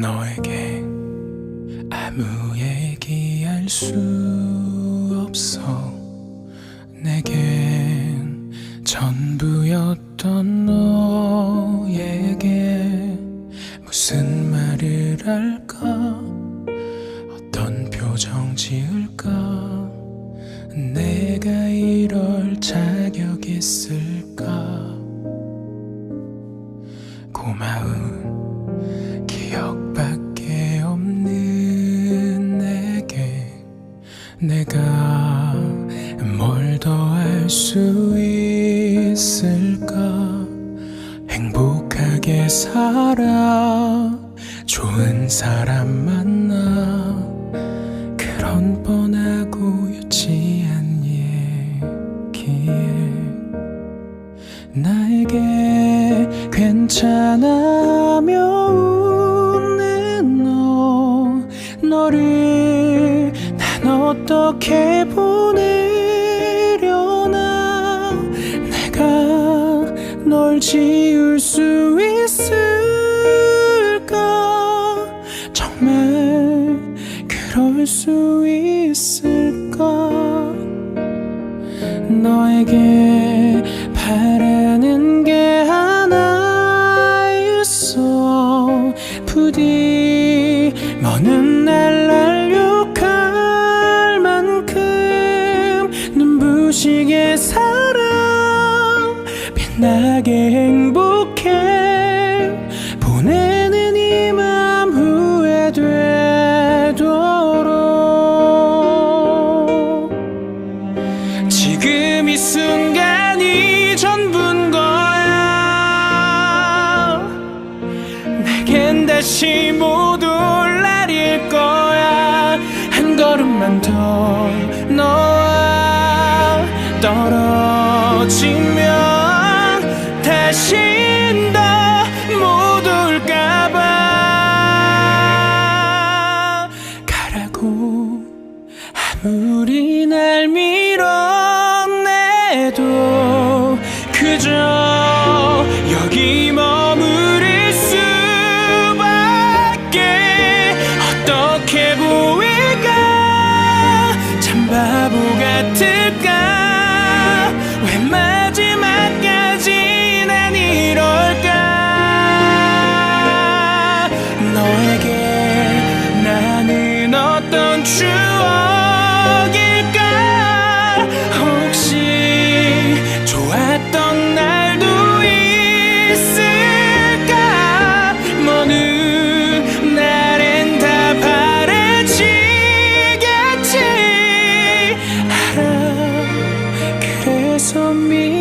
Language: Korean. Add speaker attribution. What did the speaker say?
Speaker 1: 너에게 아무 얘기할 수 없어. 내겐 전부였던 너에게 무슨 말을 할까? 어떤 표정 지을까? 내가 이럴 자격 있을까? 고마운 내가 뭘 더 할 수 있을까? 행복하게 살아 좋은 사람 만나 그런 뻔하고 유치한 얘기에 나에게 괜찮아 어떻게 보내려나? 내가 널 지울 수 있을까? 정말 그럴 수 있을까? 너에게 바라는 게 하나 있어 부디 먼날 눈부시게 살아 빛나게 행복해. 보내는 이 맘 후회되도록. 지금 이 순간이 전부인 거야. 내겐 다시 못 올 날일 거야. 한 걸음만 더 너와 떨어지면 다시 더못 올까봐. 가라고 아무리 날 밀어내도 그저 여기 머무를 수밖에 어떻게 보일까? 참 바보 같을까 me.